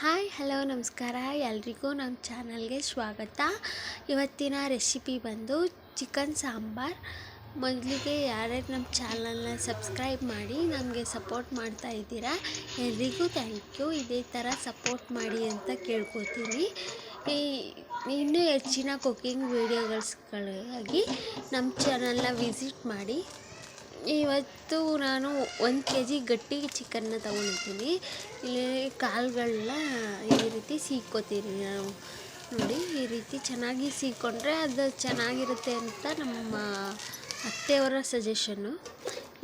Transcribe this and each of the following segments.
Hi, hello, ನಮಸ್ಕಾರ. ಎಲ್ರಿಗೂ ನಮ್ಮ ಚಾನಲ್ಗೆ ಸ್ವಾಗತ. ಇವತ್ತಿನ ರೆಸಿಪಿ ಬಂದು ಚಿಕನ್ ಸಾಂಬಾರ್. ಮೊದಲಿಗೆ ಯಾರ್ಯಾರು ನಮ್ಮ ಚಾನಲ್ನ ಸಬ್ಸ್ಕ್ರೈಬ್ ಮಾಡಿ ನಮಗೆ ಸಪೋರ್ಟ್ ಮಾಡ್ತಾ ಇದ್ದೀರಾ, ಎಲ್ರಿಗೂ ಥ್ಯಾಂಕ್ ಯು ಇದೇ ಥರ ಸಪೋರ್ಟ್ ಮಾಡಿ ಅಂತ ಕೇಳ್ಕೊತೀನಿ. ಈ, ಇನ್ನೂ ಹೆಚ್ಚಿನ ಕುಕ್ಕಿಂಗ್ ವೀಡಿಯೋಗಳಿಗಾಗಿ ನಮ್ಮ ಚಾನಲ್ನ ವಿಸಿಟ್ ಮಾಡಿ. ಇವತ್ತು ನಾನು ಒಂದು ಕೆ ಜಿ ಗಟ್ಟಿ ಚಿಕನ್ನ ತೊಗೊಂಡಿದ್ದೀನಿ. ಇಲ್ಲಿ ಕಾಳುಗಳನ್ನ ಈ ರೀತಿ ಸೀಕ್ಕೋತೀನಿ ನಾವು. ನೋಡಿ, ಈ ರೀತಿ ಚೆನ್ನಾಗಿ ಸೀಕೊಂಡ್ರೆ ಅದು ಚೆನ್ನಾಗಿರುತ್ತೆ ಅಂತ ನಮ್ಮ ಅತ್ತೆಯವರ ಸಜೆಷನ್ನು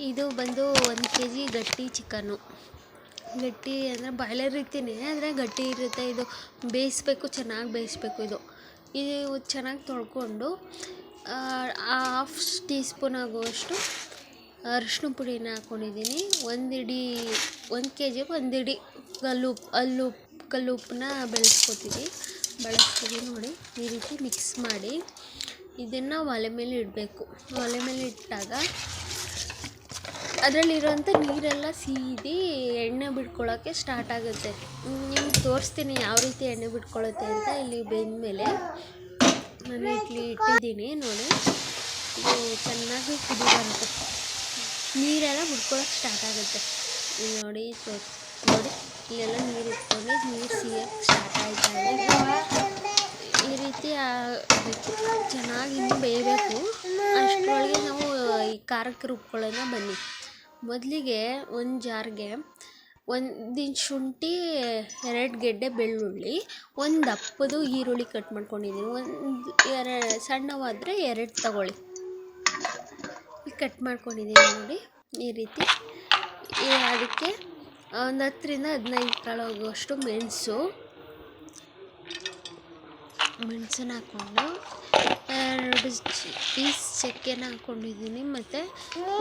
ಇದು ಬಂದು ಒಂದು ಕೆ ಜಿ ಗಟ್ಟಿ ಚಿಕನ್ನು ಗಟ್ಟಿ ಅಂದರೆ ಬಾಯ್ಲರ್ ರೀತಿಯೇ ಆದರೆ ಗಟ್ಟಿ ಇರುತ್ತೆ ಇದು. ಬೇಯಿಸ್ಬೇಕು, ಚೆನ್ನಾಗಿ ಬೇಯಿಸ್ಬೇಕು ಇದು. ಇದು ಚೆನ್ನಾಗಿ ತೊಳ್ಕೊಂಡು ಹಾಫ್ ಟೀ ಸ್ಪೂನ್ ಆಗುವಷ್ಟು ಅರಿಶಿನ ಪುಡಿನ ಹಾಕ್ಕೊಂಡಿದ್ದೀನಿ ಒಂದು ಇಡೀ, ಒಂದು ಕೆ ಜಿಗೆ ಒಂದು ಕಲ್ಲು ಕಲ್ಲುಪ್ಪು ಕಲ್ಲು ಉಪ್ಪನ್ನ ಬೆಳೆಸ್ಕೊತೀನಿ ಬಳಸ್ತೀವಿ ನೋಡಿ, ಈ ರೀತಿ ಮಿಕ್ಸ್ ಮಾಡಿ. ಇದನ್ನು ಒಲೆ ಮೇಲೆ ಇಡಬೇಕು. ಒಲೆ ಮೇಲೆ ಇಟ್ಟಾಗ ಅದರಲ್ಲಿರೋಂಥ ನೀರೆಲ್ಲ ಸೀದಿ ಎಣ್ಣೆ ಬಿಟ್ಕೊಳ್ಳೋಕ್ಕೆ ಸ್ಟಾರ್ಟ್ ಆಗುತ್ತೆ. ನಿಮ್ಗೆ ತೋರಿಸ್ತೀನಿ ಯಾವ ರೀತಿ ಎಣ್ಣೆ ಬಿಟ್ಕೊಳ್ಳುತ್ತೆ ಅಂತ ಇಲ್ಲಿ ಬೆಂದ ಮೇಲೆ ನಾನು ಇಡ್ಲಿ ಇಟ್ಟಿದ್ದೀನಿ ನೋಡಿ. ಇದು ಚೆನ್ನಾಗಿ ಕುದಿ ನೀರೆಲ್ಲ ಹುಡ್ಕೊಳಕ್ಕೆ ಸ್ಟಾರ್ಟ್ ಆಗುತ್ತೆ. ಇಲ್ಲಿ ನೋಡಿ ನೋಡಿ, ಇಲ್ಲೆಲ್ಲ ನೀರು ಇಟ್ಕೊಂಡು ನೀರು ಸಿಗೋಕ್ಕೆ ಸ್ಟಾರ್ಟ್ ಆಯ್ತಾ ಇದೆ ಈ ರೀತಿ ಚೆನ್ನಾಗಿ ಇನ್ನೂ ಬೇಯಬೇಕು. ಅಷ್ಟರೊಳಗೆ ನಾವು ಈ ಖಾರಕ್ಕೆ ರುಬ್ಕೊಳ್ಳೋಣ ಬನ್ನಿ. ಮೊದಲಿಗೆ ಒಂದು ಜಾರ್ಗೆ ಒಂದು ಇಂಚ್ ಶುಂಠಿ, ಎರಡು ಗೆಡ್ಡೆ ಬೆಳ್ಳುಳ್ಳಿ, ಒಂದು ದಪ್ಪದು ಈರುಳ್ಳಿ ಕಟ್ ಮಾಡ್ಕೊಂಡಿದ್ದೀನಿ ಒಂದು, ಎರಡು, ಸಣ್ಣವಾದರೆ ಎರಡು ತಗೊಳ್ಳಿ. ಕಟ್ ಮಾಡ್ಕೊಂಡಿದ್ದೀನಿ ನೋಡಿ, ಈ ರೀತಿ. ಅದಕ್ಕೆ ಒಂದು ಹತ್ತರಿಂದ ಹದಿನೈದು ಕಾಳು ಆಗುವಷ್ಟು ಮೆಣಸು. ಮೆಣಸನ್ನ ಹಾಕ್ಕೊಂಡು ಎರಡು ಪೀಸ್ ಚಕ್ಕೆನ ಹಾಕ್ಕೊಂಡಿದ್ದೀನಿ ಮತ್ತು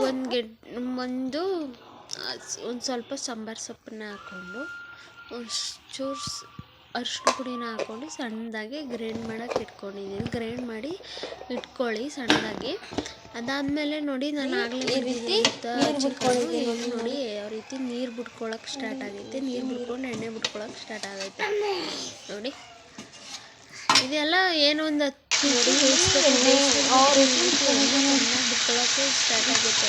ಒಂದು ಗೆಡ್, ಒಂದು ಒಂದು ಸ್ವಲ್ಪ ಸಾಂಬಾರು ಸೊಪ್ಪನ್ನ ಹಾಕ್ಕೊಂಡು ಚೂರು ಅರಿಶಿನ ಪುಡಿನ ಹಾಕ್ಕೊಂಡು ಸಣ್ಣದಾಗಿ ಗ್ರೈಂಡ್ ಮಾಡಕ್ಕೆ ಇಟ್ಕೊಂಡಿದ್ದೀನಿ. ಗ್ರೈಂಡ್ ಮಾಡಿ ಇಟ್ಕೊಳ್ಳಿ ಸಣ್ಣದಾಗಿ. ಅದಾದಮೇಲೆ ನೋಡಿ ನಾನು ಆಗಲೇ ರೀತಿ ನೋಡಿ ಯಾವ ರೀತಿ ನೀರು ಬಿಟ್ಕೊಳಕ್ಕೆ ಸ್ಟಾರ್ಟ್ ಆಗೈತೆ. ನೀರು ಬಿಟ್ಕೊಂಡು ಎಣ್ಣೆ ಬಿಟ್ಕೊಳಕ್ಕೆ ಸ್ಟಾರ್ಟ್ ಆಗೈತೆ. ನೋಡಿ. ಇದೆಲ್ಲ ಏನು ಸ್ಟಾರ್ಟ್ ಆಗುತ್ತೆ.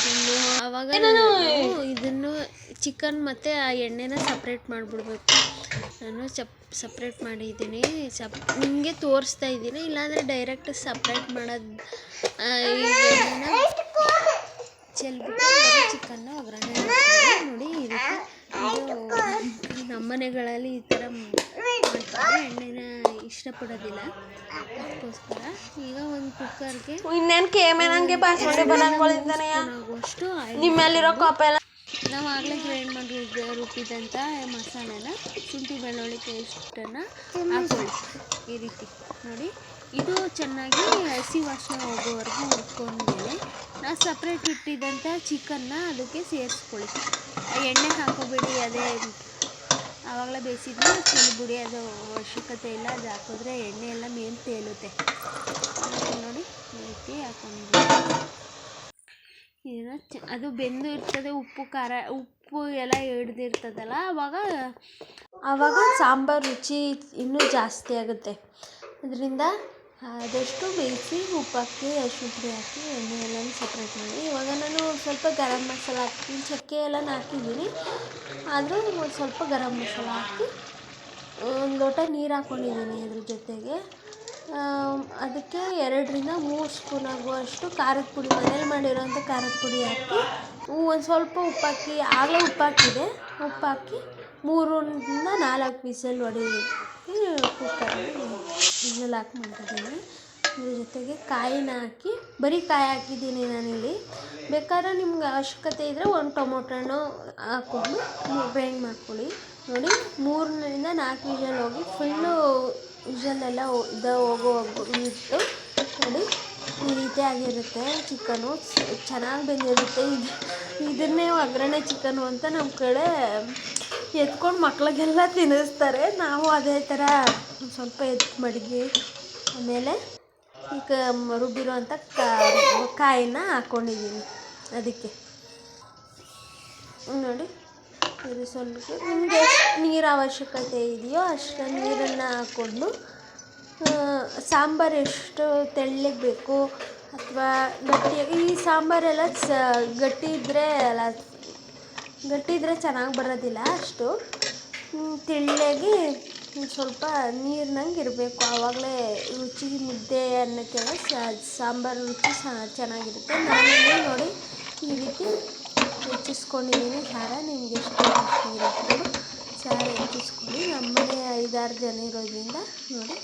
ಆವಾಗ ನಾವು ಇದನ್ನು ಚಿಕನ್ ಮತ್ತು ಆ ಎಣ್ಣೆನ ಸಪ್ರೇಟ್ ಮಾಡಿಬಿಡ್ಬೇಕು. ನಾನು ಸಪ್ ಸಪ್ರೇಟ್ ಮಾಡಿದ್ದೀನಿ. ಸಪ್ ನಿಮಗೆ ತೋರಿಸ್ತಾ ಇದ್ದೀನಿ. ಇಲ್ಲಾಂದರೆ ಡೈರೆಕ್ಟ್ ಸಪ್ರೇಟ್ ಮಾಡೋದು ಚೆಲ್ಬಿಟ್ಟು ಚಿಕನ್ನ ಒಗ್ಗರಣೆ ನೋಡಿ ಈ ರೀತಿ ಇದು ನಮ್ಮ ಮನೆಗಳಲ್ಲಿ ಈ ಥರ ಮಾಡ್ತಾರೆ. ಎಣ್ಣೆನ ಇಷ್ಟಪಡೋದಿಲ್ಲ. ಅದಕ್ಕೋಸ್ಕರ ಈಗ ಒಂದು ಕುಕ್ಕರ್ಗೆ ಇನ್ನೇನು ಕೇಮೇನಂಗೆ ಆಗ್ಲೇ ಬರಂಗಳಿದ್ದಾನೆ ಆಗುವಷ್ಟು ನಿಮ್ಮಲ್ಲಿರೋ ಕಾಪ ಎಲ್ಲ. ನಾವು ಆಗಲೇ ಗ್ರೈಂಡ್ ಮಾಡಿ ರುಬ್ಬಿದಂಥ ಮಸಾಲೆನ ಶುಂಠಿ ಬೆಳ್ಳುಳ್ಳಿ ಪೇಸ್ಟನ್ನು ಹಾಕೊಳ್ಳಿ ಈ ರೀತಿ. ನೋಡಿ ಇದು ಚೆನ್ನಾಗಿ ಹಸಿ ವಾಸನೆ ಹೋಗೋವರೆಗೂ ಹುರ್ಕೊಂಡ್ಮೇಲೆ ನಾವು ಸಪ್ರೇಟ್ ಇಟ್ಟಿದ್ದಂಥ ಚಿಕನ್ನ ಅದಕ್ಕೆ ಸೇರಿಸ್ಕೊಳ್ಳಿ. ಎಣ್ಣೆ ಹಾಕೋಬೇಡಿ ಅದೇ ಆವಾಗಲೇ ಚಿಲ್ಲಿ ಬುಡಿ ಅದು ಅವಶ್ಯಕತೆ ಇಲ್ಲ, ಅದು ಹಾಕಿದ್ರೆ ಎಣ್ಣೆ ಎಲ್ಲ ಮೇಲೆ ತೇಲುತ್ತೆ. ನೋಡಿ ರೀತಿ ಹಾಕೊಂಡು ಏನೋ ಚ, ಅದು ಬೆಂದು ಇರ್ತದೆ, ಉಪ್ಪು, ಖಾರ, ಉಪ್ಪು ಎಲ್ಲ ಹಿಡ್ದಿರ್ತದಲ್ಲ ಆವಾಗ ಆವಾಗ ಸಾಂಬಾರು ರುಚಿ ಇನ್ನೂ ಜಾಸ್ತಿ ಆಗುತ್ತೆ. ಅದರಿಂದ ಆದಷ್ಟು ಬೇಯಿಸಿ ಉಪ್ಪಾಕಿ ಪುಡಿ ಹಾಕಿ ಎಣ್ಣೆ ಎಲ್ಲನೂ ಸಪ್ರೇಟ್ ಮಾಡಿ. ಇವಾಗ ನಾನು ಸ್ವಲ್ಪ ಗರಂ ಮಸಾಲ ಹಾಕ್ತೀನಿ. ಚಕ್ಕೆ ಎಲ್ಲನೂ ಹಾಕಿದ್ದೀನಿ. ಆದರೂ ಒಂದು ಸ್ವಲ್ಪ ಗರಂ ಮಸಾಲ ಹಾಕಿ, ಒಂದು ಲೋಟ ನೀರು ಹಾಕ್ಕೊಂಡಿದ್ದೀನಿ ಅದ್ರ ಜೊತೆಗೆ. ಅದಕ್ಕೆ ಎರಡರಿಂದ ಮೂರು ಸ್ಪೂನ್ ಆಗುವಷ್ಟು ಖಾರದ ಪುಡಿ, ಮನೇಲಿ ಮಾಡಿರೋಂಥ ಖಾರದ ಪುಡಿ ಹಾಕಿ ಒಂದು ಸ್ವಲ್ಪ ಉಪ್ಪು ಹಾಕಿ ಆಗಲೇ ಉಪ್ಪು ಹಾಕಿದೆ ಉಪ್ಪು ಹಾಕಿ ಮೂರರಿಂದ ನಾಲ್ಕು ವಿಸಲ್ ಕುಕ್ಕರಲ್ಲಿ ವಿಸಲ್ ಹಾಕಿ ಮಾಡ್ತಿದ್ದೀನಿ ಅದ್ರ ಜೊತೆಗೆ ಕಾಯಿನ ಹಾಕಿ, ಬರೀ ಕಾಯಿ ಹಾಕಿದ್ದೀನಿ ನಾನಿಲ್ಲಿ. ಬೇಕಾದ್ರೆ ನಿಮ್ಗೆ ಅವಶ್ಯಕತೆ ಇದ್ದರೆ ಒಂದು ಟೊಮೊಟೊನೋ ಹಾಕ್ಕೊಂಡು ಗ್ರೈಂಡ್ ಮಾಡ್ಕೊಳ್ಳಿ. ನೋಡಿ, ಮೂರರಿಂದ ನಾಲ್ಕು ವಿಷಲ್ ಹೋಗಿ ಫುಲ್ಲು ವಿಷಲ್ಲೆಲ್ಲ ಇದ ಹೋಗೋ ಇಟ್ಟು ನೋಡಿ, ಈ ರೀತಿಯಾಗಿರುತ್ತೆ ಚಿಕನು. ಚೆನ್ನಾಗಿ ಬೆಂದಿರುತ್ತೆ. ಇದು, ಇದನ್ನೇ ಒಗ್ಗರಣೆ ಚಿಕನು ಅಂತ ನಮ್ಮ ಕಡೆ ಎತ್ಕೊಂಡು ಮಕ್ಳಿಗೆಲ್ಲ ತಿನ್ನಿಸ್ತಾರೆ. ನಾವು ಅದೇ ಥರ ಸ್ವಲ್ಪ ಎತ್ತು ಮಡಗಿ, ಆಮೇಲೆ ಈಗ ರುಬ್ಬಿರೋಂಥ ಕಾಯಿನ ಹಾಕ್ಕೊಂಡಿದ್ದೀನಿ ಅದಕ್ಕೆ. ನೋಡಿ. ಇದು ಸ್ವಲ್ಪ ನಿಮಗೆ ಎಷ್ಟು ನೀರು ಅವಶ್ಯಕತೆ ಇದೆಯೋ ಅಷ್ಟು ನೀರನ್ನು ಹಾಕ್ಕೊಂಡು ಸಾಂಬಾರು ಎಷ್ಟು ತೆಳ್ಳಗೆ ಬೇಕು ಅಥವಾ ಗಟ್ಟಿ, ಈ ಸಾಂಬಾರೆಲ್ಲ ಸ, ಗಟ್ಟಿ ಇದ್ದರೆ ಅಲ್ಲ ಗಟ್ಟಿ ಇದ್ದರೆ ಚೆನ್ನಾಗಿ ಬರೋದಿಲ್ಲ ಅಷ್ಟು. ತೆಳ್ಳಗೆ ಸ್ವಲ್ಪ ನೀರಿನಂಗೆ ಇರಬೇಕು. ಆವಾಗಲೇ ರುಚಿ ಮುದ್ದೆ ಅನ್ನಕ್ಕೆಲ್ಲ ಸಾಂಬಾರು ರುಚಿ ಚೆನ್ನಾಗಿರುತ್ತೆ. ನಾನು ನೋಡಿ ಈ ರೀತಿ ಹೆಚ್ಚಿಸ್ಕೊಂಡಿದ್ದೀನಿ ಖಾರ ನಿಮ್ಗೆ ಎಷ್ಟು ಇರುತ್ತೆ ಸಾರ ಹೆಚ್ಚಿಸ್ಕೊಂಡು ನಮ್ಮನೆ ಐದಾರು ಜನ ಇರೋದ್ರಿಂದ ನೋಡಿ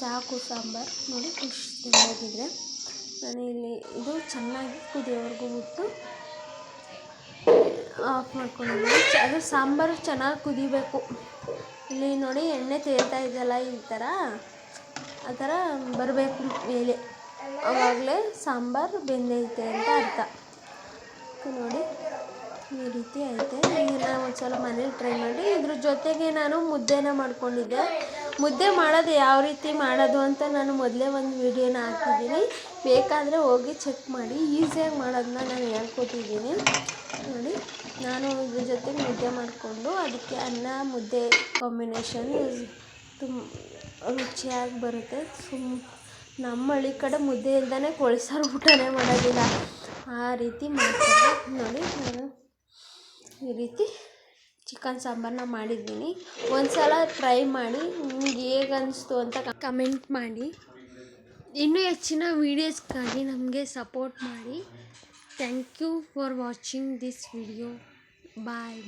ಸಾಕು ಸಾಂಬಾರು ನೋಡಿ, ಖುಷಿ ಚೆನ್ನಾಗಿದ್ರೆ ನಾನು ಇಲ್ಲಿ ಇದು ಚೆನ್ನಾಗಿ ಕುದಿಯೋವರೆಗೂ ಬಿಟ್ಟು ಆಫ್ ಮಾಡ್ಕೊಂಡಿದ್ದೀನಿ ಅದು ಸಾಂಬಾರು ಚೆನ್ನಾಗಿ ಕುದಿಬೇಕು. ಇಲ್ಲಿ ನೋಡಿ ಎಣ್ಣೆ ತೇಲ್ತಾ ಇದೆಯಲ್ಲ ಈ ಥರ. ಆ ಥರ ಬರಬೇಕು ಮೇಲೆ. ಆವಾಗಲೇ ಸಾಂಬಾರು ಬೆಂದೈತೆ ಅಂತ ಅರ್ಥ. ನೋಡಿ, ಈ ರೀತಿ ಐತೆ. ಇನ್ನು ಒಂದು ಸಲ ಮನೇಲಿ ಟ್ರೈ ಮಾಡಿ. ಇದ್ರ ಜೊತೆಗೆ ನಾನು ಮುದ್ದೆನ ಮಾಡ್ಕೊಂಡಿದ್ದೆ. ಮುದ್ದೆ ಮಾಡೋದು ಯಾವ ರೀತಿ ಮಾಡೋದು ಅಂತ ನಾನು ಮೊದಲೇ ಒಂದು ವಿಡಿಯೋನ ಹಾಕಿದ್ದೀನಿ. ಬೇಕಾದರೆ ಹೋಗಿ ಚೆಕ್ ಮಾಡಿ. ಈಸಿಯಾಗಿ ಮಾಡೋದನ್ನ ನಾನು ಹೇಳ್ಕೊಟ್ಟಿದ್ದೀನಿ. ನೋಡಿ, ನಾನು ಇದ್ರ ಜೊತೆಗೆ ಮುದ್ದೆ ಮಾಡಿಕೊಂಡು ಅದಕ್ಕೆ ಅನ್ನ, ಮುದ್ದೆ ಕಾಂಬಿನೇಷನ್ ತುಂಬ ರುಚಿಯಾಗಿ ಬರುತ್ತೆ. ಸುಮ್, ನಮ್ಮ ಹಳ್ಳಿ ಕಡೆ ಮುದ್ದೆ ಇಲ್ದೇ ಕೊಳ್ಸಾರು ಊಟನೇ ಮಾಡೋದಿಲ್ಲ. ಆ ರೀತಿ ಮಾಡ್ತಾರೆ. ನೋಡಿ, ನಾನು ಈ ರೀತಿ ಚಿಕನ್ ಸಾಂಬಾರನ್ನ ಮಾಡಿದ್ದೀನಿ. ಒಂದು ಸಲ ಟ್ರೈ ಮಾಡಿ ನಿಮ್ಗೆ ಹೇಗೆ ಅನಿಸ್ತು ಅಂತ ಕಮೆಂಟ್ ಮಾಡಿ. ಇನ್ನೂ ಹೆಚ್ಚಿನ ವೀಡಿಯೋಸ್ಗಾಗಿ ನಮಗೆ ಸಪೋರ್ಟ್ ಮಾಡಿ. Thank you for watching this video bye